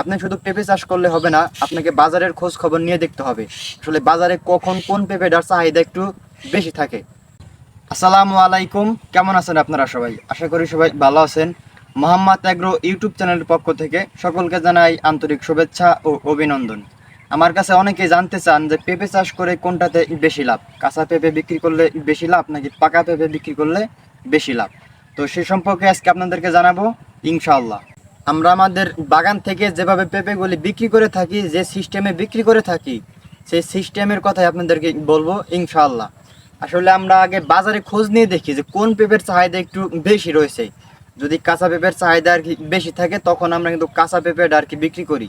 আপনি শুধু পেঁপে চাষ করলে হবে না, আপনাকে বাজারের খোঁজ খবর নিয়ে দেখতে হবে। আসলে বাজারে কখন কোন পেঁপেটার চাহিদা একটু বেশি থাকে। আসসালামু আলাইকুম, কেমন আছেন আপনারা সবাই? আশা করি সবাই ভালো আছেন। মোহাম্মদ অ্যাগ্রো ইউটিউব চ্যানেলের পক্ষ থেকে সকলকে জানাই আন্তরিক শুভেচ্ছা ও অভিনন্দন। আমার কাছে অনেকে জানতে চান যে পেঁপে চাষ করে কোনটাতে বেশি লাভ? কাঁচা পেঁপে বিক্রি করলে বেশি লাভ, নাকি পাকা পেঁপে বিক্রি করলে বেশি লাভ? তো সে সম্পর্কে আজকে আপনাদেরকে জানাব, ইনশাআল্লাহ। আমরা আমাদের বাগান থেকে যেভাবে পেঁপেগুলি বিক্রি করে থাকি, যে সিস্টেমে বিক্রি করে থাকি, সেই সিস্টেমের কথাই আপনাদেরকে বলব, ইনশাআল্লাহ। আসলে আমরা আগে বাজারে খোঁজ নিয়ে দেখি যে কোন পেঁপের চাহিদা একটু বেশি রয়েছে। যদি কাঁচা পেঁপের চাহিদা আর কি বেশি থাকে, তখন আমরা কিন্তু কাঁচা পেঁপেটা আর কি বিক্রি করি।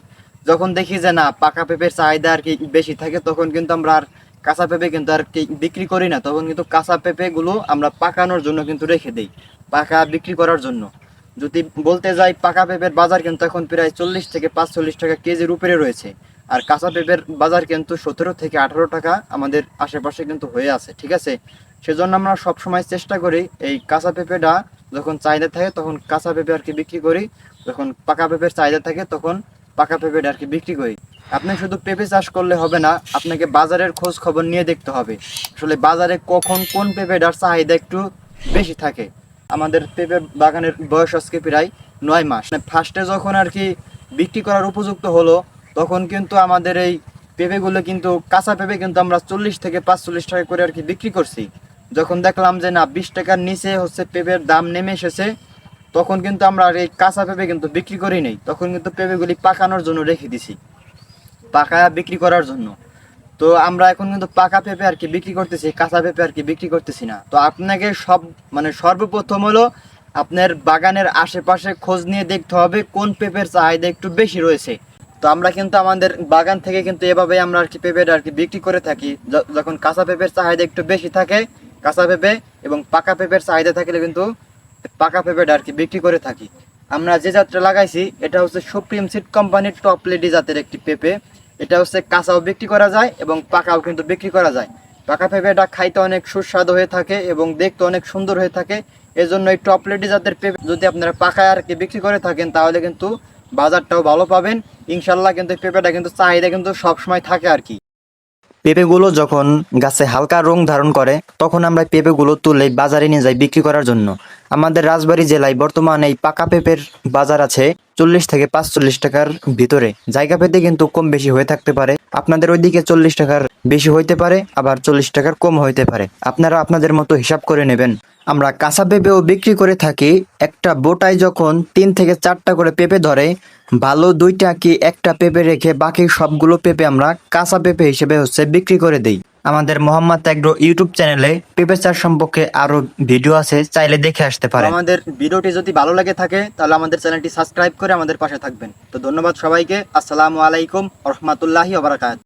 যখন দেখি যে না, পাকা পেঁপের চাহিদা আর কি বেশি থাকে, তখন কিন্তু আমরা আর কাঁচা পেঁপে কিন্তু আর কি বিক্রি করি না। তখন কিন্তু কাঁচা পেঁপেগুলো আমরা পাকানোর জন্য কিন্তু রেখে দিই, পাকা বিক্রি করার জন্য। যদি বলতে যাই পাকা পেঁপের বাজার কিন্তু এখন প্রায় চল্লিশ থেকে পাঁচচল্লিশ টাকা কেজির উপরে রয়েছে। আর কাঁচা পেঁপের বাজার কিন্তু সতেরো থেকে আঠারো টাকা আমাদের আশেপাশে কিন্তু হয়ে আছে, ঠিক আছে? সেজন্য আমরা সবসময় চেষ্টা করি এই কাঁচা পেঁপেটা যখন চাহিদা থাকে তখন কাঁচা পেঁপে আর কি বিক্রি করি। যখন পাকা পেঁপের চাহিদা থাকে তখন পাকা পেঁপেটা আর কি বিক্রি করি। আপনি শুধু পেঁপে চাষ করলে হবে না, আপনাকে বাজারের খোঁজ খবর নিয়ে দেখতে হবে। আসলে বাজারে কখন কোন পেঁপেটার চাহিদা একটু বেশি থাকে। আমাদের পেঁপে বাগানের বয়স আজকে প্রায় নয় মাস। ফার্স্টে যখন আর কি বিক্রি করার উপযুক্ত হলো, তখন কিন্তু আমাদের এই পেঁপেগুলো কিন্তু, কাঁচা পেঁপে কিন্তু আমরা চল্লিশ থেকে পাঁচচল্লিশ টাকা করে আর কি বিক্রি করছি। যখন দেখলাম যে না, বিশ টাকার নিচে হচ্ছে পেঁপের দাম নেমে এসেছে, তখন কিন্তু আমরা আর এই কাঁচা পেঁপে কিন্তু বিক্রি করি নেই। তখন কিন্তু পেঁপেগুলি পাকানোর জন্য রেখে দিছি। পাকা বিক্রি করার জন্য। তো আমরা এখন কিন্তু পাকা পেঁপে আর কি বিক্রি করতেছি, কাঁচা পেঁপে আর কি বিক্রি করতেছি না। তো আপনাকে সব মানে সর্বপ্রথম হলো আপনার বাগানের আশেপাশে খোঁজ নিয়ে দেখতে হবে কোন পেঁপের চাহিদা একটু বেশি রয়েছে। তো আমরা কিন্তু আমাদের বাগান থেকে কিন্তু এভাবে আমরা আর কি পেঁপেটা আর কি বিক্রি করে থাকি। যখন কাঁচা পেঁপের চাহিদা একটু বেশি থাকে, কাঁচা পেঁপে এবং পাকা পেঁপের চাহিদা থাকলে কিন্তু পাকা পেঁপেটা আর কি বিক্রি করে থাকি। আমরা যে জাতটা লাগাইছি, এটা হচ্ছে সুপ্রিম সিড কোম্পানির টপ লেডি জাতের একটি পেঁপে। এটা হচ্ছে কাঁচাও বিক্রি করা যায় এবং পাকাও কিন্তু বিক্রি করা যায়। পাকা পেঁপেটা খাইতে অনেক সুস্বাদু হয়ে থাকে এবং দেখতে অনেক সুন্দর হয়ে থাকে। এজন্য এই টপ লেডি জাতের পেঁপে যদি আপনারা পাকায় আর কি বিক্রি করে থাকেন, তাহলে কিন্তু বাজারটাও ভালো পাবেন। ইনশাল্লাহ কিন্তু পেঁপেটা কিন্তু চাহিদা কিন্তু সবসময় থাকে আর কি পেঁপেগুলো যখন গাছে হালকা রং ধারণ করে, তখন আমরা পেঁপেগুলো তুলে বাজারে নিয়ে যাই বিক্রি করার জন্য। আমাদের রাজবাড়ী জেলায় বর্তমানে এই পাকা পেঁপের বাজার আছে চল্লিশ থেকে পাঁচচল্লিশ টাকার ভিতরে। জায়গা পেতে কিন্তু কম বেশি হয়ে থাকতে পারে। আপনাদের ওইদিকে চল্লিশ টাকার বেশি হইতে পারে, আবার চল্লিশ টাকার কম হইতে পারে। আপনারা আপনাদের মতো হিসাব করে নেবেন। আমরা কাঁচা পেঁপেও বিক্রি করে থাকি। একটা বোটায় যখন তিন থেকে চারটা করে পেঁপে ধরে, ভালো দুইটা কি একটা পেঁপে রেখে বাকি সবগুলো পেঁপে আমরা কাঁচা পেঁপে হিসেবে হচ্ছে বিক্রি করে দেই। আমাদের মোহাম্মদ এগ্রো ইউটিউব চ্যানেলে পেঁপে চাষ সম্পর্কে আরও ভিডিও আছে, চাইলে দেখে আসতে পারে আমাদের ভিডিওটি যদি ভালো লাগে থাকে, তাহলে আমাদের চ্যানেলটি সাবস্ক্রাইব করে আমাদের পাশে থাকবেন। তো ধন্যবাদ সবাইকে। আসসালামু আলাইকুম রহমতুল্লাহি ওবরাকাত